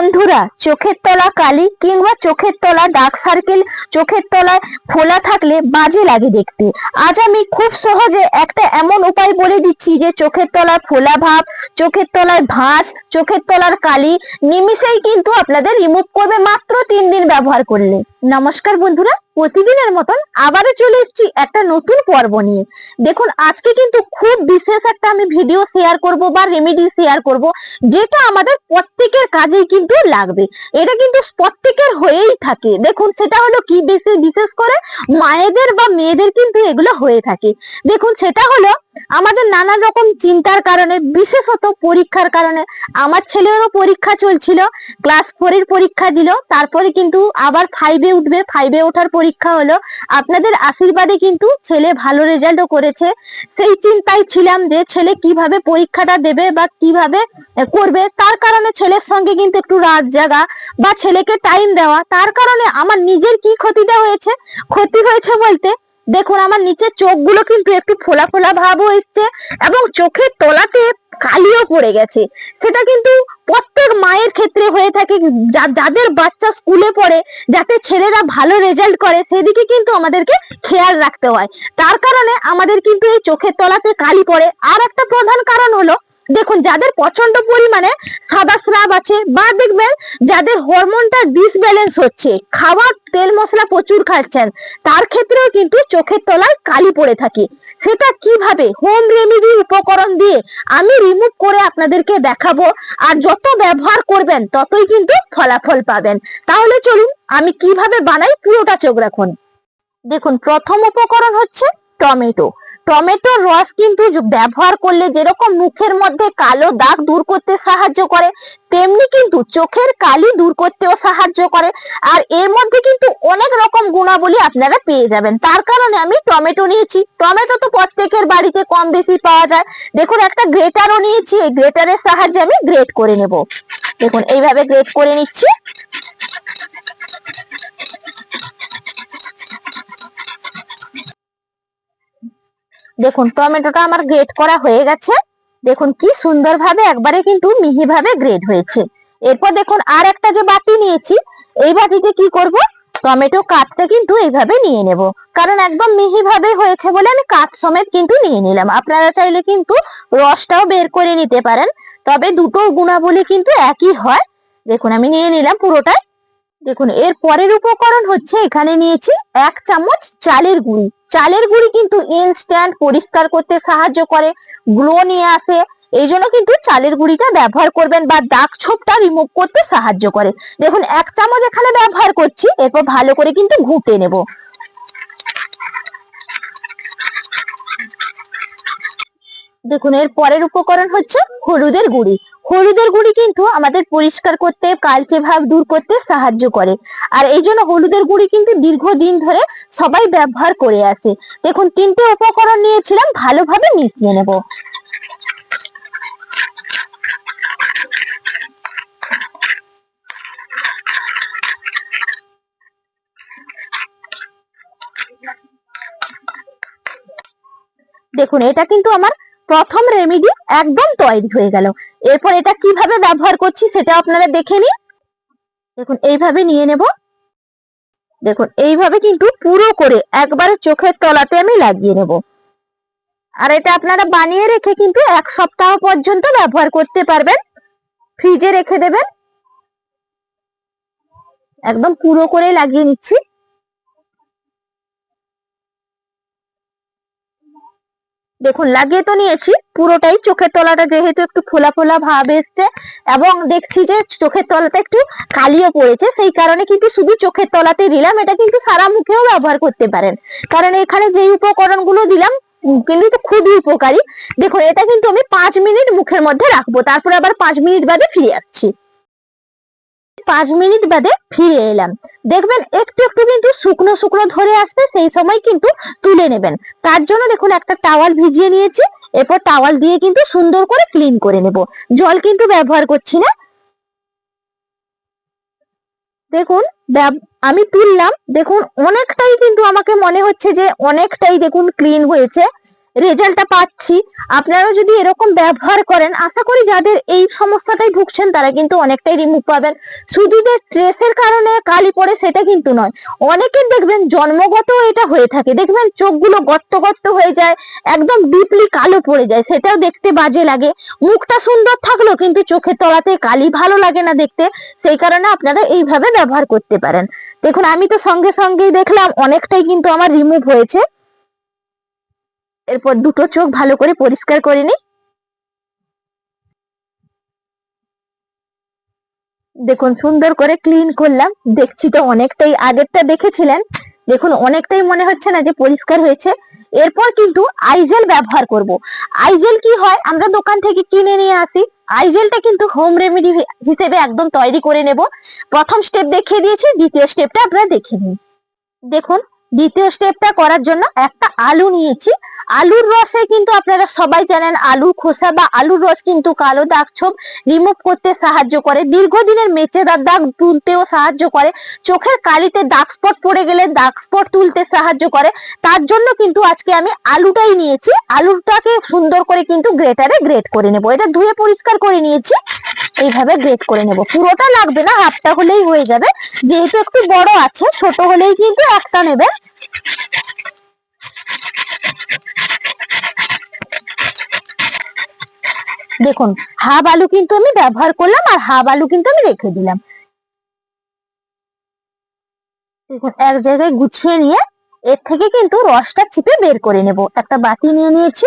বন্ধুরা, চোখের তলা কালি কিংবা চোখের তলা ডার্ক সার্কেল চোখের তলায় ফোলা থাকলে বাজে লাগে দেখতে। আজ আমি খুব সহজে একটা এমন উপায় বলে দিচ্ছি যে চোখের তলায় ফোলা ভাব, চোখের তলায় ভাঁজ, চোখের তলার কালি নিমিষেই কিন্তু আপনাদের রিমুভ করবে মাত্র তিন দিন ব্যবহার করলে। নমস্কার বন্ধুরা। প্রতিদিনের মতন আবারও চলে এসেছি একটা নতুন পর্ব নিয়ে। দেখুন, আজকে কিন্তু খুব বিশেষ একটা আমি ভিডিও শেয়ার করব বা রেমেডি শেয়ার করব, যেটা আমাদের প্রত্যেকের কাজেই কিন্তু লাগবে। এটা কিন্তু প্রত্যেকের হয়েই থাকে। দেখুন, সেটা হলো কি বেশি বিশেষ করে? মায়েদের বা মেয়েদের কিন্তু এগুলো হয়ে থাকে। দেখুন, সেটা হলো আমাদের নানা রকম চিন্তার কারণে, বিশেষত পরীক্ষার কারণে, আমার ছেলেরও পরীক্ষা চলছিল ক্লাস ফোর এর পরীক্ষা দিল, তারপরে কিন্তু আবার ফাইভে উঠবে ফাইভে ওঠার পরীক্ষা হলো। আপনাদের আশীর্বাদে কিন্তু ছেলে ভালো রেজাল্টও করেছে। সেই চিন্তায় ছিলাম যে ছেলে কীভাবে পরীক্ষাটা দেবে বা কীভাবে করবে, তার কারণে ছেলের সঙ্গে কিন্তু একটু রাত জাগা বা ছেলেকে টাইম দেওয়া, তার কারণে আমার নিজের কি ক্ষতিটা হয়েছে? ক্ষতি হয়েছে বলতে দেখুন, আমার নিচের চোখগুলো কিন্তু একটু ফোলা ফোলা ভাবও এসছে এবং চোখের তলাতে কালিও পড়ে গেছে। সেটা কিন্তু প্রত্যেক মায়ের ক্ষেত্রে হয়ে থাকে। যাদের বাচ্চা স্কুলে পড়ে, যাতে ছেলেরা ভালো রেজাল্ট করে, সেদিকে কিন্তু আমাদেরকে খেয়াল রাখতে হয়। তার কারণে আমাদের কিন্তু এই চোখের তলাতে কালি পড়ে। আর একটা প্রধান কারণ হলো দেখুন, যাদের প্রচণ্ড পরিমাণে সাদা স্রাব আছে, বা দেখবেন যাদের হরমোনটা ডিসব্যালেন্স হচ্ছে খাবার তেল মশলা প্রচুর খাচ্ছেন, তার ক্ষেত্রেও কিন্তু চোখের তলায় কালি পড়ে থাকে। সেটা কীভাবে? হোম রেমেডি উপকরণ দিয়ে আমি রিমুভ করে আপনাদেরকে দেখাবো, আর যত ব্যবহার করবেন, ততই কিন্তু ফলাফল পাবেন। তাহলে চলুন, আমি কীভাবে বানাই পুরোটা চোখ রাখুন। দেখুন, প্রথম উপকরণ হচ্ছে টমেটো। টমেটোর রস কিন্তু ব্যবহার করলে যেরকম মুখের মধ্যে কালো দাগ দূর করতে সাহায্য করে, তেমনি কিন্তু চোখের কালি দূর করতেও সাহায্য করে। আর এর মধ্যে কিন্তু অনেক রকম গুণাবলী আপনারা পেয়ে যাবেন। তার কারণে আমি টমেটো নিয়েছি। টমেটো তো প্রত্যেকের বাড়িতে কম বেশি পাওয়া যায়। দেখুন, একটা গ্রেটারও নিয়েছি। এই গ্রেটারের সাহায্যে আমি গ্রেট করে নেব। দেখুন, এইভাবে গ্রেট করে নিচ্ছি। দেখুন, টমেটোটা আমার গ্রেট করা হয়ে গেছে। দেখুন, কি সুন্দরভাবে একবারে কিন্তু মিহিভাবে গ্রেড হয়েছে। এরপর দেখুন, আর একটা যে বাটি নিয়েছি, এই বাটিতে কি করব? টমেটো কাঠটা কিন্তু এইভাবে নিয়ে নেব। কারণ একদম মিহিভাবে হয়েছে বলে আমি কাঠ সমেত কিন্তু নিয়ে নিলাম। আপনারা চাইলে কিন্তু রসটাও বের করে নিতে পারেন। তবে দুটো গুণাবলী কিন্তু একই হয়। দেখুন, আমি নিয়ে নিলাম পুরোটাই। দেখুন, এর পরের উপকরণ হচ্ছে, এখানে নিয়েছি এক চামচ চালের গুঁড়ি। চালের গুঁড়ি কিন্তু ইনস্ট্যান্ট পরিষ্কার করতে সাহায্য করে গ্লো নিয়ে আসে। এই জন্য কিন্তু চালের গুঁড়িটা ব্যবহার করবেন বা দাগ ছোপটা রিমুভ করতে সাহায্য করে। দেখুন, এক চামচ এখানে ব্যবহার করছি, এরপর ভালো করে কিন্তু ঘুটে নেব। দেখুন, এর পরের উপকরণ হচ্ছে হলুদের গুঁড়ি। হলুদের গুঁড়ি কিন্তু আমাদের পরিষ্কার করতে, কালচে ভাব দূর করতে সাহায্য করে। আর এই জন্য হলুদের গুঁড়ি কিন্তু দীর্ঘদিন ধরে সবাই ব্যবহার করে আসে দেখুন, তিনটে উপকরণ নিয়েছিলাম, ভালোভাবে মিশিয়ে নেব। দেখুন, এটা কিন্তু আমার প্রথম রেমেডি একদম তৈরি হয়ে গেল। এরপর এটা কীভাবে ব্যবহার করছি সেটা আপনারা দেখে নিন। দেখুন, এইভাবে নিয়ে নেব। দেখুন, এইভাবে কিন্তু পুরো করে একবারে চোখের তলাতে আমি লাগিয়ে নেব। আর এটা আপনারা বানিয়ে রেখে কিন্তু এক সপ্তাহ পর্যন্ত ব্যবহার করতে পারবেন। ফ্রিজে রেখে দেবেন। একদম পুরো করে লাগিয়ে নিচ্ছি। দেখুন, লাগিয়ে তো নিয়েছি, পুরোটাই চোখের তলাটা যেহেতু একটু ফোলা ফোলা ভাব এসছে, এবং দেখছি যে চোখের তলাতে একটু কালিও পড়েছে, সেই কারণে কিন্তু শুধু চোখের তলাতে দিলাম, এটা কিন্তু সারা মুখেও ব্যবহার করতে পারেন। কারণ এখানে যে উপকরণগুলো দিলাম কিন্তু খুবই উপকারী। দেখুন, এটা কিন্তু আমি পাঁচ মিনিট মুখের মধ্যে রাখব, তারপর আবার পাঁচ মিনিট বাদে ফিরে আসছি। পাঁচ মিনিট বাদে ফিরে এলাম। দেখবেন, একটু একটু কিন্তু শুকনো শুকনো ধরে আসবে, সেই সময় কিন্তু তুলে নেবেন। তার জন্য দেখুন, একটা টাওয়াল ভিজিয়ে নিয়েছি। এরপর টাওয়াল দিয়ে কিন্তু সুন্দর করে ক্লিন করে নেব। জল কিন্তু ব্যবহার করছি না। দেখুন আমি তুললাম। দেখুন, অনেকটাই কিন্তু আমাকে মনে হচ্ছে যে অনেকটাই দেখুন ক্লিন হয়েছে। রেজাল্টটা পাচ্ছি। আপনারাও যদি এরকম ব্যবহার করেন, আশা করি যাদের এই সমস্যাটাই ভুগছেন, তারা কিন্তু অনেকটাই রিমুভ পাবেন। শুধু যে স্ট্রেসের কারণে কালি পড়ে, সেটা কিন্তু নয়। অনেকের দেখবেন জন্মগত এটা হয়ে থাকে। দেখবেন চোখগুলো গর্ত গর্ত হয়ে যায়, একদম ডিপলি কালো পড়ে যায়, সেটাও দেখতে বাজে লাগে। মুখটা সুন্দর থাকল কিন্তু চোখের তলাতে কালি ভালো লাগে না দেখতে। সেই কারণে আপনারা এইভাবে ব্যবহার করতে পারেন। দেখুন, আমি তো সঙ্গে সঙ্গেই দেখলাম, অনেকটাই কিন্তু আমার রিমুভ হয়েছে। এরপর দুটো চোখ ভালো করে পরিষ্কার করে নিই দেখুন, সুন্দর করে ক্লিন করলাম। দেখছি তো অনেকটাই আগেরটা দেখেছিলেন। দেখুন, অনেকটাই মনে হচ্ছে না যে পরিষ্কার হয়েছে। এরপর কিন্তু আইজেল ব্যবহার করব। আইজেল কি হয়? আমরা দোকান থেকে কিনে নিয়ে আসি। আইজেলটা কিন্তু হোম রেমেডি হিসেবে একদম তৈরি করে নেব। প্রথম স্টেপ দেখিয়ে দিয়েছি, দ্বিতীয় স্টেপটা আপনারা দেখে নিন। দেখুন, দ্বিতীয় স্টেপটা করার জন্য একটা আলু নিয়েছি। আলুর রসে কিন্তু আপনারা সবাই জানেন আলুর খোসা বা আলুর রস কিন্তু কালো দাগ ছোপ রিমুভ করতে সাহায্য করে। দীর্ঘদিনের মেচেদার দাগ তুলতেও সাহায্য করে। চোখের কালিতে দাগ স্পট পড়ে গেলে দাগ স্পট তুলতে সাহায্য করে। তার জন্য কিন্তু আজকে আমি আলুটাই নিয়েছি। আলুটাকে সুন্দর করে কিন্তু গ্রেটারে গ্রেট করে নেব। এটা ধুয়ে পরিষ্কার করে নিয়েছি। এইভাবে গ্রেট করে নেব। পুরোটা লাগবে না, হাফটা হলেই হয়ে যাবে। যেহেতু একটু বড় আছে, ছোট হলেই কিন্তু একটা নেবেন। দেখুন, হাফ আলু কিন্তু আমি ব্যবহার করলাম আর হাফ আলু কিন্তু আমি রেখে দিলাম। দেখুন, এক জায়গায় গুছিয়ে নিয়ে এর থেকে কিন্তু রসটা চিপে বের করে নেব। একটা বাটি নিয়ে নিয়েছি।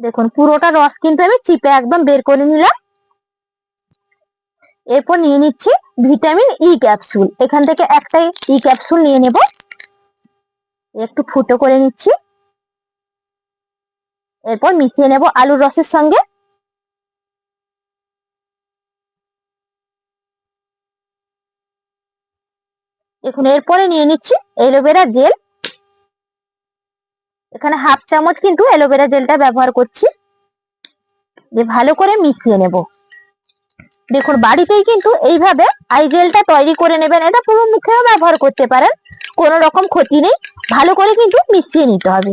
দেখুন, পুরোটা রস কিন্তু আমি চিপে একদম বের করে নিলাম। এরপর নিয়ে নিচ্ছি ভিটামিন ই ক্যাপসুল এখান থেকে একটাই ই ক্যাপসুল নিয়ে নেব। একটু ফুটো করে নিচ্ছি। এরপর মিশিয়ে নেব আলুর রসের সঙ্গে। দেখুন এরপরে নিয়ে নিচ্ছি এলোভেরা জেল। এখানে হাফ চামচ কিন্তু অ্যালোভেরা জেলটা ব্যবহার করছি। যে ভালো করে মিশিয়ে নেব। দেখুন, বাড়িতেই কিন্তু এইভাবে আই জেলটা তৈরি করে নেবেন। এটা পুরো মুখেও ব্যবহার করতে পারেন, কোনো রকম ক্ষতি নেই। ভালো করে কিন্তু মিশিয়ে নিতে হবে।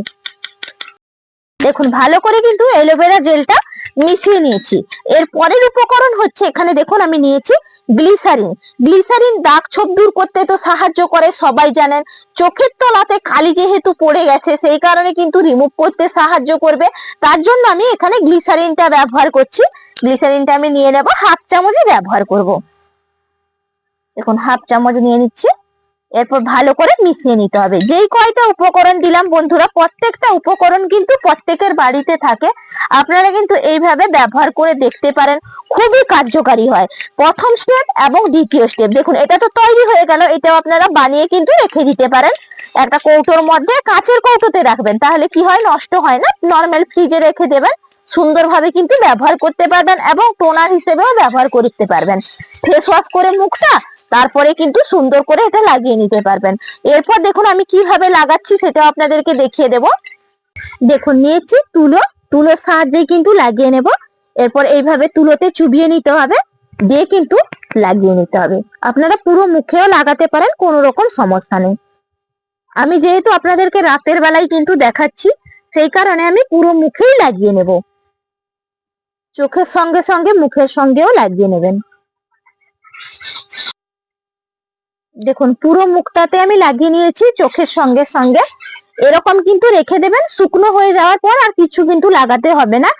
দেখুন, ভালো করে কিন্তু অ্যালোভেরা জেলটা মিশিয়ে নিয়েছি। এর পরের উপকরণ হচ্ছে, এখানে দেখুন আমি নিয়েছি গ্লিসারিন। গ্লিসারিন দাগ ছোপ দূর করতে তো সাহায্য করে, সবাই জানেন। চোখের তলাতে খালি যেহেতু পড়ে গেছে, সেই কারণে কিন্তু রিমুভ করতে সাহায্য করবে। তার জন্য আমি এখানে গ্লিসারিনটা ব্যবহার করছি। গ্লিসারিনটা আমি নিয়ে নেব হাফ চামচই ব্যবহার করব। দেখুন হাফ চামচ নিয়ে নিচ্ছি। এরপর ভালো করে মিশিয়ে নিতে হবে। যেই কয়টা উপকরণ দিলাম বন্ধুরা, প্রত্যেকটা উপকরণ কিন্তু প্রত্যেকের বাড়িতে থাকে। আপনারা কিন্তু এইভাবে ব্যবহার করে দেখতে পারেন, খুবই কার্যকারী হয়। প্রথম স্টেপ এবং দ্বিতীয় স্টেপ দেখুন, এটা তো তৈরি হয়ে গেল, এটাও আপনারা বানিয়ে কিন্তু রেখে দিতে পারেন। একটা কৌটোর মধ্যে কাঁচের কৌটোতে রাখবেন, তাহলে কি হয়? নষ্ট হয় না নর্মাল ফ্রিজে রেখে দেবেন। সুন্দরভাবে কিন্তু ব্যবহার করতে পারবেন এবং টোনার হিসেবেও ব্যবহার করতে পারবেন। ফেস ওয়াশ করে মুখটা, তারপরে কিন্তু সুন্দর করে এটা লাগিয়ে নিতে পারবেন। এরপর দেখুন আমি কীভাবে লাগাচ্ছি সেটা আপনাদেরকে দেখিয়ে দেব। দেখুন, নিয়েছি তুলো। তুলোর সাহায্যে কিন্তু লাগিয়ে নেব। এরপর এইভাবে তুলোতে চুবিয়ে নিতে হবে। দিয়ে কিন্তু লাগিয়ে নিতে হবে। আপনারা পুরো মুখেও লাগাতে পারেন, কোনো রকম সমস্যা নেই। আমি যেহেতু আপনাদেরকে রাতের বেলায় কিন্তু দেখাচ্ছি, সেই কারণে আমি পুরো মুখেই লাগিয়ে নেব। চোখের সঙ্গে সঙ্গে, মুখের সঙ্গেও লাগিয়ে নেবেন। দেখুন, পুরো মুখটাতে আমি লাগিয়ে নিয়েছি, চোখের সঙ্গে সঙ্গে। এরকম কিন্তু রেখে দেবেন, শুকনো হয়ে যাওয়ার পর আর কিছু কিন্তু লাগাতে হবে না।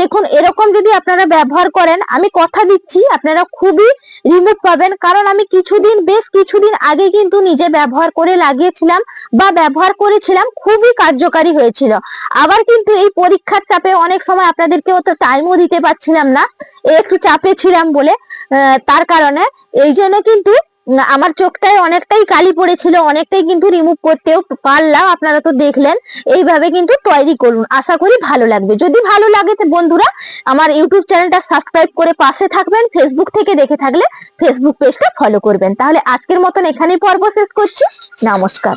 দেখুন, এরকম যদি আপনারা ব্যবহার করেন, আমি কথা দিচ্ছি, আপনারা খুবই রিমুভ পাবেন। কারণ আমি কিছুদিন, বেশ কিছুদিন আগে কিন্তু নিজে ব্যবহার করে লাগিয়েছিলাম বা ব্যবহার করেছিলাম, খুবই কার্যকারী হয়েছিল। আবার কিন্তু এই পরীক্ষার চাপে অনেক সময় আপনাদেরকে অত টাইমও দিতে পারছিলাম না, একটু চাপে ছিলাম বলে তার কারণে, এই জন্য কিন্তু আমার চোখটায় অনেকটাই কালি পড়েছিল, অনেকটাই কিন্তু রিমুভ করতেও পারলাম, আপনারা তো দেখলেন। এইভাবে কিন্তু তৈরি করুন, আশা করি ভালো লাগবে। যদি ভালো লাগে তো বন্ধুরা, আমার ইউটিউব চ্যানেলটা সাবস্ক্রাইব করে পাশে থাকবেন ফেসবুক থেকে দেখে থাকলে ফেসবুক পেজটা ফলো করবেন। তাহলে আজকের মতন এখানেই পর্ব শেষ করছি, নমস্কার।